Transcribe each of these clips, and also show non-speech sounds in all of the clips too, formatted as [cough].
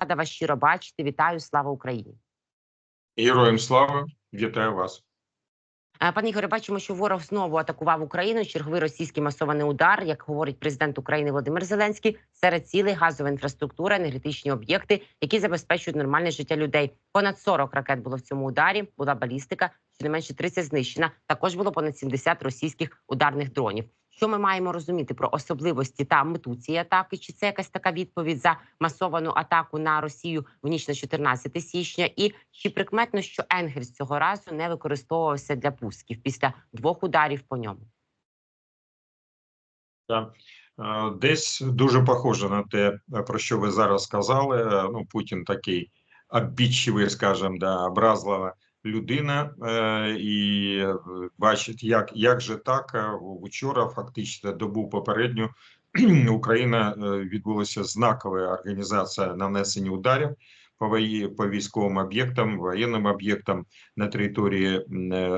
Рада вас щиро бачити. Вітаю, слава Україні. Героям слава, вітаю вас. Е, Пане Ігоре, бачимо, що ворог знову атакував Україну. Черговий російський масований удар, як говорить президент України Володимир Зеленський, серед цілей газова інфраструктура, енергетичні об'єкти, які забезпечують нормальне життя людей. Понад 40 ракет було в цьому ударі. Була балістика, щонайменше 30 знищена. Також було понад 70 російських ударних дронів. Що ми маємо розуміти про особливості та мету цієї атаки? Чи це якась така відповідь за масовану атаку на Росію в ніч на 14 січня? І чи прикметно, що Енгельс цього разу не використовувався для пусків після двох ударів по ньому? Так. Е, Десь дуже похоже на те, про що ви зараз сказали. Е, Ну, Путін такий обідчивий, скажімо, да, образлива людина, е, і е, бачить, як, як же так е, вчора, фактично, добу попередню, [clears throat] Україна е, відбулася знакова організація нанесення ударів по військовим об'єктам, воєнним об'єктам на території е,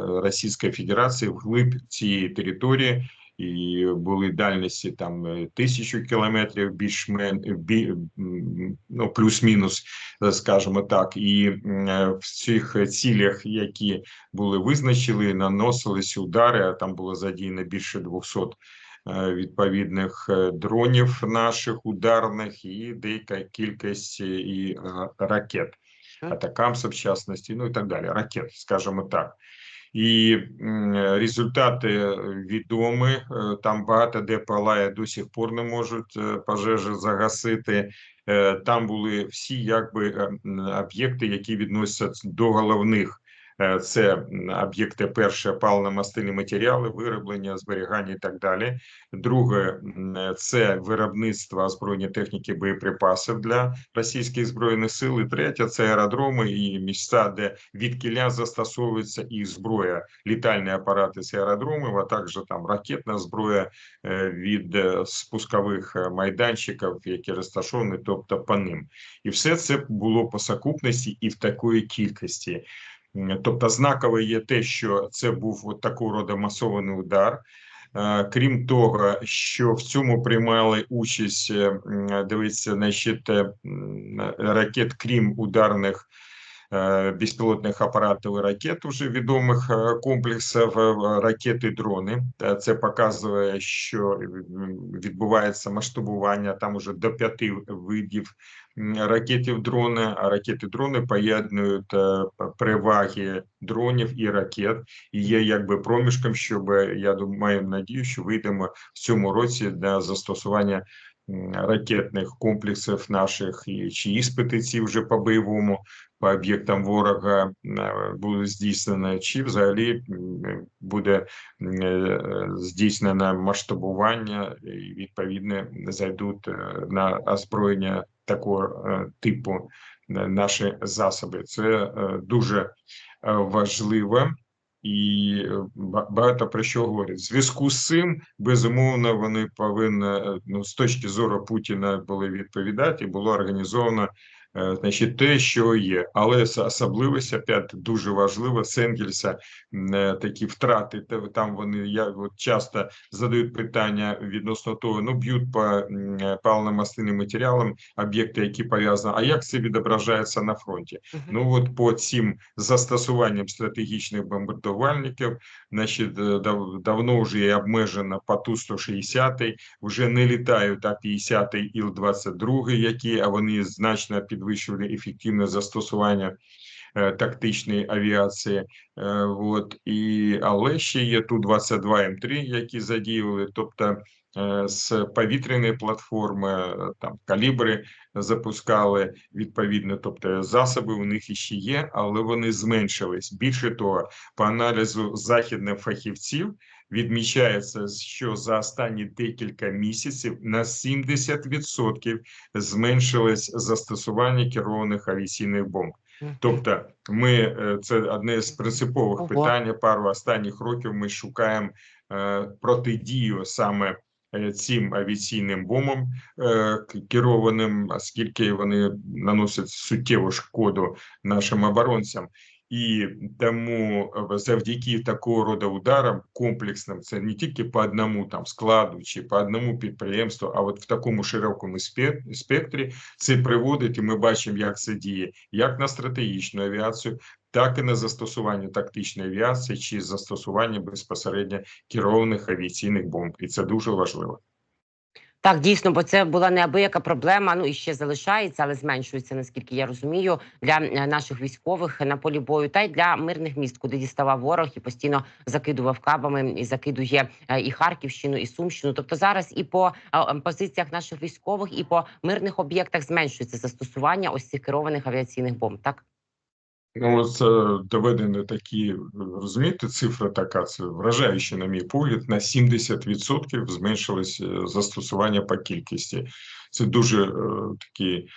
Російської Федерації, вглиб цієї території. І були дальності там е, тисячу кілометрів, більш-мен бі, ну плюс-мінус, е, скажімо так. І е, в цих цілях, які були визначені, наносились удари. а Там було задіяно більше 200 е, відповідних дронів наших ударних і деяка кількість і ракет, атакамсів, в частності, ну і так далі. Ракет, скажімо так. І результати відомі. Е, Там багато де палає до сих пор не можуть е, пожежі загасити. Е, Там були всі якби е, об'єкти, які відносяться до головних. Е, Це об'єкти перше паливно-мастильні матеріали, вироблення, зберігання і так далі. Друге це виробництво озброєння техніки боєприпасів для російських збройних сил. І третє це аеродроми і місця, де від кіля застосовується і зброя, літальні апарати з аеродромів, а також там ракетна зброя е, від е, спускових майданчиків, які розташовані, тобто по ним. І все це було по сукупності і в такої кількості. Тобто, знакове є те, що це був от такого роду масований удар. Е, Крім того, що в цьому приймали участь, м, дивіться, значить, е, ракет, крім ударних е, безпілотних апаратів і ракет, уже відомих е, комплексів е, ракети, дрони. Е, Це показує, що відбувається масштабування там уже до п'яти видів ракетів дрони. А ракети дрони поєднують е, переваги дронів і ракет і є якби проміжком, щоб я думаю, маю надію, що вийдемо в цьому році на застосування ракетних комплексів наших і чи іспити ці вже по бойовому по об'єктам ворога е, буде здійснено, чи взагалі буде е, здійснено масштабування і відповідно зайдуть на озброєння такого типу наші засоби. Це дуже важливо. І е, багато про що говорять. В зв'язку з цим, безумовно, вони повинні е, ну, з точки зору Путіна були відповідати, було організовано значить, те, що є. Але особливість, опять дуже важливо, з Енгельса м, е, такі втрати. Там вони я от часто задають питання відносно того, ну б'ють по е, паливно-мастильним матеріалам об'єкти, які пов'язані. А як це відображається на фронті? Мгм. Ну от по цим застосуванням стратегічних бомбардувальників, значить, е, дав, давно вже є обмежено по Ту-160, вже не літають А-50 і Іл-22, які, а вони значно підвищували ефективне застосування е, тактичної авіації. Е, от, і, але ще є Ту-22М3, які задіяли, тобто е, з повітряної платформи, е, там калібри запускали відповідно, тобто засоби у них іще є, але вони зменшились. Більше того, по аналізу західних фахівців відмічається, що за останні декілька місяців на 70% зменшилось застосування керованих авіаційних бомб. Тобто, ми е, це одне з принципових Ого. питань. Пару останніх років ми шукаємо е, протидію саме е, цим авіаційним бомбам керованим, оскільки вони наносять суттєву шкоду нашим оборонцям. І тому завдяки такого роду ударам комплексним, це не тільки по одному там складу чи по одному підприємству, а от в такому широкому спе- спектрі це приводить, і ми бачимо, як це діє як на стратегічну авіацію, так і на застосування тактичної авіації чи застосування безпосередньо керованих авіаційних бомб. І це дуже важливо. Так, дійсно, бо це була неабияка проблема. Ну і ще залишається, але зменшується, наскільки я розумію, для е, наших військових на полі бою, та й для мирних міст, куди діставав ворог і постійно закидував кабами, і закидує е, і Харківщину, і Сумщину. Тобто зараз і по е, позиціях наших військових, і по мирних об'єктах зменшується застосування ось цих керованих авіаційних бомб. Так. Ну, це доведені такі, розумієте, цифра така, це вражаюча, на мій погляд, на 70% зменшилось е, застосування по кількості. Це дуже е, такий е,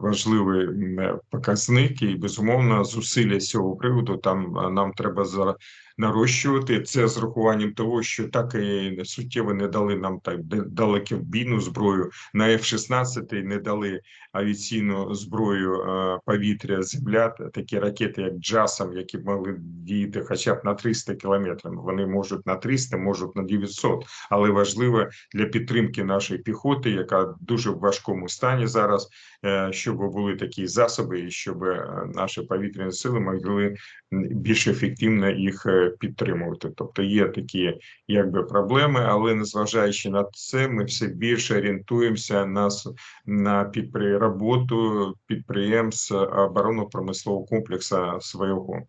важливий е, показник, і безумовно зусилля з цього приводу там нам треба за нарощувати. Це з рахуванням того, що так і суттєво не дали нам так далекобійну зброю на F-16 не дали авіаційну зброю повітря, земля, такі ракети, як Джасам, які б могли діяти хоча б на 300 кілометрів. Вони можуть на 300, можуть на 900, але важливо для підтримки нашої піхоти, яка в важкому стані зараз, е, щоб були такі засоби, і щоб е, наші повітряні сили могли більш ефективно їх е, підтримувати. Тобто є такі якби проблеми, але незважаючи на це, ми все більше орієнтуємося на на підпри... підприємств оборонно-промислового комплексу свого.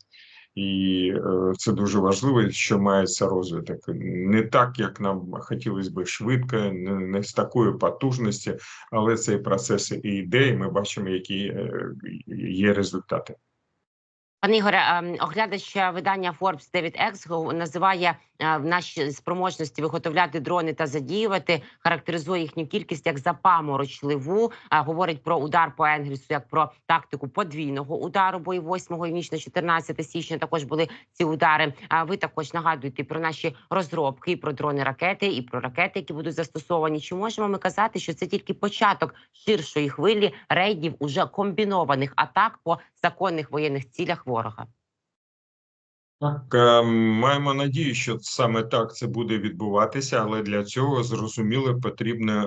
І е, це дуже важливо, що мається розвиток. Не так, як нам хотілося би швидко, не, з такої потужності, але цей процес і йде, і ми бачимо, які е, є результати. Пане Ігоре, оглядач видання Forbes Девід Ексго називає наші спроможності виготовляти дрони та задіювати, характеризує їхню кількість як запаморочливу. Говорить про удар по Енгельсу як про тактику подвійного удару, бо і 8 і ніч на 14 січня також були ці удари. А ви також нагадуєте про наші розробки, і про дрони ракети, і про ракети, які будуть застосовані. Чи можемо ми казати, що це тільки початок ширшої хвилі рейдів уже комбінованих атак по законних воєнних цілях ворога? Так, е, маємо надію, що саме так це буде відбуватися, але для цього зрозуміло потрібен е,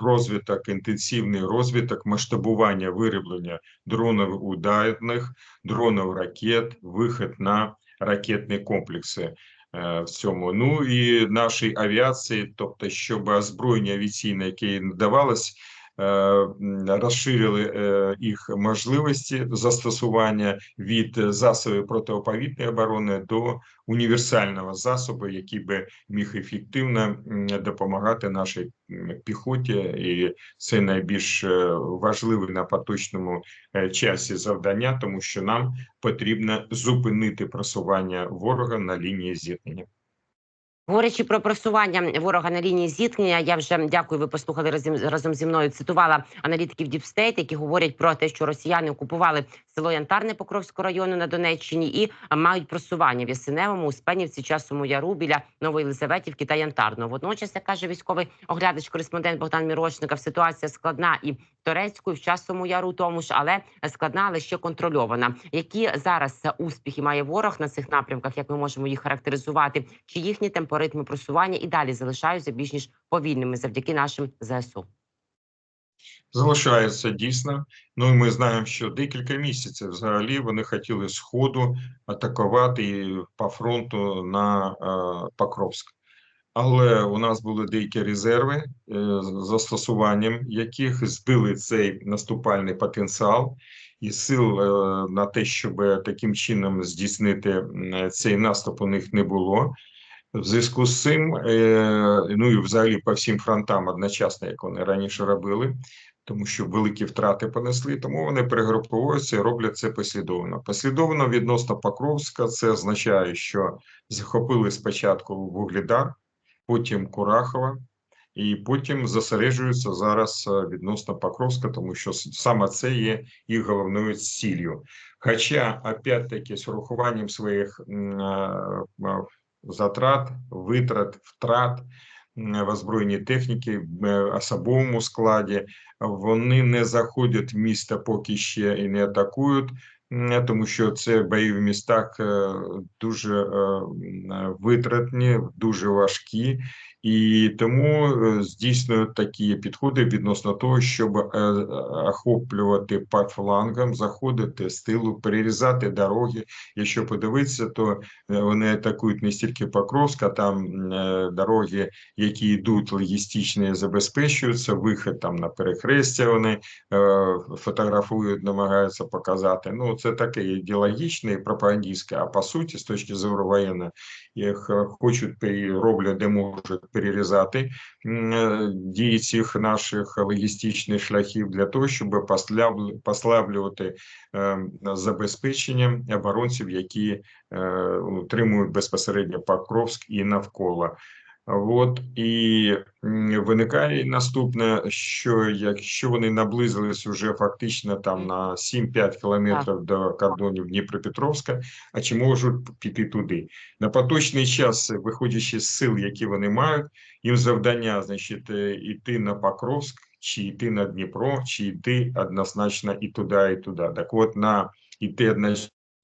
розвиток, інтенсивний розвиток, масштабування вироблення дронів ударних, дронів ракет, вихід на ракетні комплекси е, в цьому. Ну і нашій авіації, тобто, щоб озброєння авіаційне, яке надавалось, розширили е, їх можливості застосування від е, засобів протиповітряної оборони до універсального засобу, який би міг ефективно допомагати нашій піхоті, і це найбільш е, важливе на поточному е, часі завдання, тому що нам потрібно зупинити просування ворога на лінії зіткнення. Говорячи про просування ворога на лінії зіткнення, я вже дякую. Ви послухали разом разом зі мною. Цитувала аналітиків Діпстейт, які говорять про те, що росіяни окупували село Янтарне Покровського району на Донеччині і мають просування в Ясиневому, Успенівці, Часовому Яру біля Нової Лизаветівки та Янтарного. Водночас, як каже військовий оглядач, кореспондент Богдан Мірошников, ситуація складна і в Торецьку, і в Часовому Яру, тому ж, але складна, але ще контрольована. Які зараз успіхи має ворог на цих напрямках? Як ми можемо їх характеризувати? Чи їхні темпоритми просування і далі залишаються більш ніж повільними завдяки нашим ЗСУ? Залишається дійсно. Ну і ми знаємо, що декілька місяців взагалі вони хотіли з ходу атакувати по фронту на е, Покровськ. Але у нас були деякі резерви, е, застосуванням яких збили цей наступальний потенціал і сил е, на те, щоб таким чином здійснити цей наступ, у них не було. В зв'язку з цим, е, ну і взагалі по всім фронтам одночасно, як вони раніше робили, тому що великі втрати понесли, тому вони перегруповуються і роблять це послідовно. Послідовно відносно Покровська це означає, що захопили спочатку Вугледар, потім Курахова, і потім зосереджуються зараз е, відносно Покровська, тому що саме це є їх головною ціллю. Хоча, опять-таки, з урахуванням своїх е, затрат, витрат, втрат в техніці, в е, особовому складі, вони не заходять в місто поки ще і не атакують. тому що це бої в містах е, дуже е, витратні, дуже важкі, і тому е, здійснюють такі підходи відносно того, щоб е, охоплювати по флангам, заходити з тилу, перерізати дороги. Якщо подивитися, то е, вони атакують не стільки Покровська, там дороги, які йдуть логістичні, забезпечуються, вихід там на перехрестя. Вони фотографують, намагаються показати. Ну, це таке ідеологічне і пропагандистське, а по суті, з точки зору воєнної, їх хочуть і роблять, де можуть перерізати е, дії цих наших логістичних шляхів для того, щоб послаблювати е, забезпечення оборонців, які е, утримують безпосередньо Покровськ і навколо. От і виникає наступне, що якщо вони наблизились уже фактично там на 7-5 кілометрів до кордонів Дніпропетровська, а чи можуть піти туди? На поточний час, виходячи з сил, які вони мають, їм завдання, значить, е, іти на Покровськ, чи йти на Дніпро, чи йти однозначно і туди, і туди. Так от на іти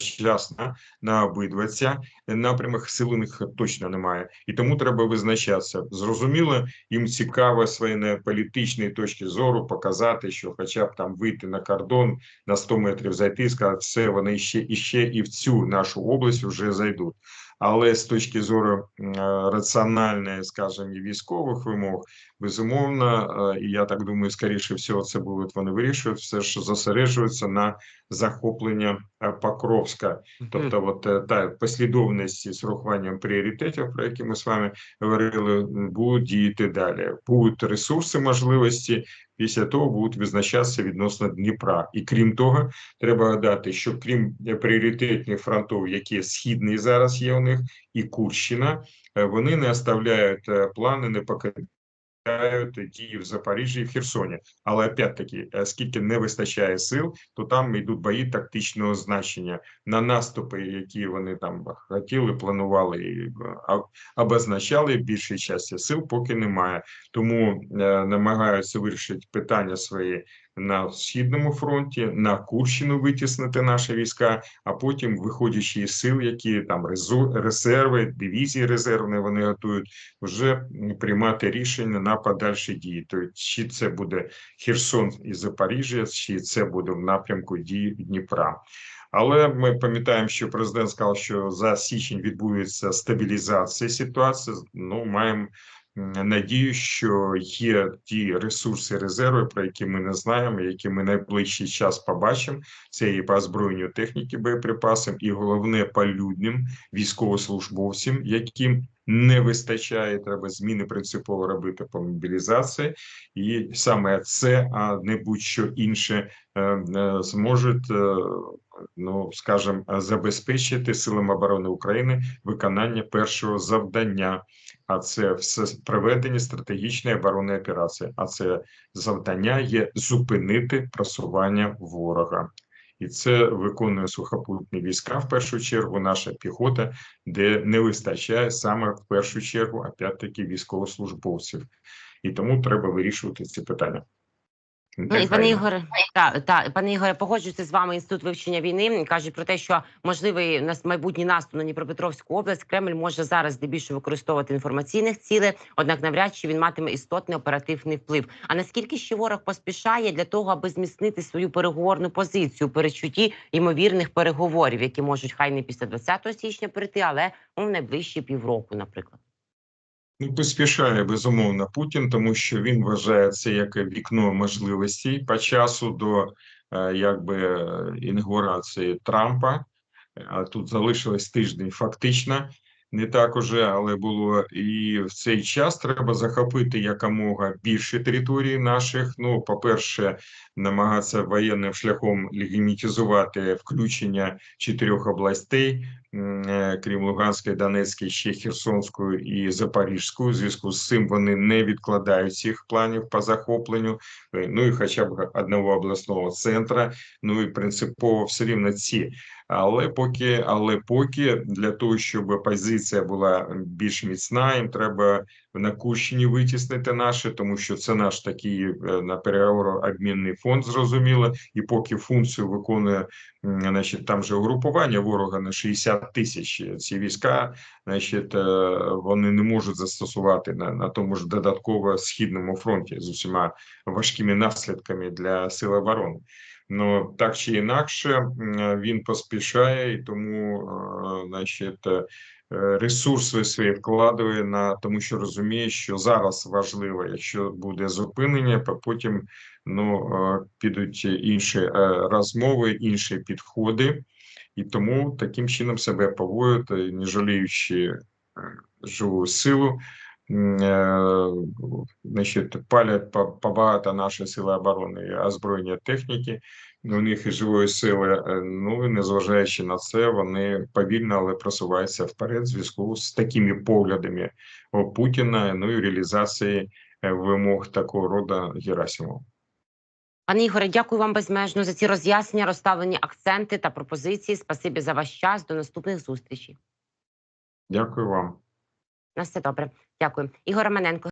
одночасно на обидва ця напрямах сил у них точно немає, і тому треба визначатися. Зрозуміло, їм цікаво з своєї політичної точки зору показати, що, хоча б там вийти на кордон на 100 метрів зайти, сказати, все вони ще і ще і в цю нашу область вже зайдуть. Але з точки зору раціональної, скажімо, військових вимог, безумовно, е, і я так думаю, скоріше всього, це будуть вони вирішують, все ж зосереджуються на захоплення е, Покровська. Тобто, от е, та послідовності з урахуванням пріоритетів, про які ми з вами говорили, будуть діяти далі. Будуть ресурси, можливості. Після того будуть визначатися відносно Дніпра, і крім того, треба гадати, що крім пріоритетних фронтів, які східні зараз є у них, і Курщина, вони не оставляють плани, не покидають дії в Запоріжжі і в Херсоні. Але опять-таки, е, скільки не вистачає сил, то там йдуть бої тактичного значення на наступи, які вони там хотіли, планували е, обозначали більшій часті сил, поки немає. Тому е, намагаються вирішити питання свої на східному фронті, на Курщину витіснити наші війська, а потім, виходячи із сил, які там резерви, дивізії резервні вони готують, вже приймати рішення на подальші дії. Тобто, чи це буде Херсон і Запоріжжя, чи це буде в напрямку дії Дніпра. Але ми пам'ятаємо, що президент сказав, що за січень відбудеться стабілізація ситуації. Ну, маємо надію, що є ті ресурси, резерви, про які ми не знаємо, які ми найближчий час побачимо. Це і по озброєнню техніки, боєприпасам, і головне по людям, військовослужбовцям, яким не вистачає, треба зміни принципово робити по мобілізації, і саме це, а не будь-що інше, е, е, зможуть, е, ну скажімо, забезпечити силам оборони України виконання першого завдання. А це все проведення стратегічної оборонної операції. А це завдання є зупинити просування ворога. І це виконує сухопутні війська в першу чергу, наша піхота, де не вистачає саме в першу чергу, опять-таки, військовослужбовців. І тому треба вирішувати ці питання. Ну, і пане Ігоре, та, та, пане Ігоре, погоджуюся з вами інститут вивчення війни. Кажуть про те, що можливий нас майбутній наступ на Дніпропетровську область Кремль може зараз здебільшого використовувати інформаційних цілей, однак навряд чи він матиме істотний оперативний вплив. А наскільки ще ворог поспішає для того, аби зміцнити свою переговорну позицію перечутті ймовірних переговорів, які можуть хай не після 20 січня прийти, але у найближчі півроку, наприклад. Ну, поспішає безумовно Путін, тому що він вважає це як вікно можливостей по часу до е, якби інаугурації Трампа. Тут залишилось тиждень фактично. Не так уже, але було і в цей час треба захопити якомога більше територій наших. Ну, по-перше, намагатися воєнним шляхом легімітизувати включення чотирьох областей, крім Луганської, Донецької, ще Херсонської і Запорізької. У зв'язку з цим вони не відкладають цих планів по захопленню. Е, Ну і хоча б одного обласного центра. Ну і принципово все рівно ці Але поки, але поки для того, щоб позиція була більш міцна, їм треба на Курщині витіснити наші, тому що це наш такий е, на переговорно-обмінний фонд, зрозуміло, і поки функцію виконує значить, там же угрупування ворога на 60 тисяч. Ці війська, значить, е, вони не можуть застосувати на, на тому ж додатково східному фронті з усіма важкими наслідками для сил оборони. Ну так чи інакше, він поспішає, і тому, е, значить, е, ресурси свої вкладує на тому, що розуміє, що зараз важливо, якщо буде зупинення, то потім ну е, підуть інші е, розмови, інші підходи, і тому таким чином себе поводять, е, не жаліючи живу силу. Значить, палять по, по наші сили оборони озброєння техніки. У них і живої сили. е, Ну і незважаючи на це, вони повільно, але просуваються вперед в зв'язку з такими поглядами Путіна. Ну і реалізації е, вимог такого роду Герасимова. Пане Ігоре, дякую вам безмежно за ці роз'яснення, розставлені акценти та пропозиції. Спасибі за ваш час. До наступних зустрічей. Дякую вам. На все добре. Дякую. Ігор Романенко.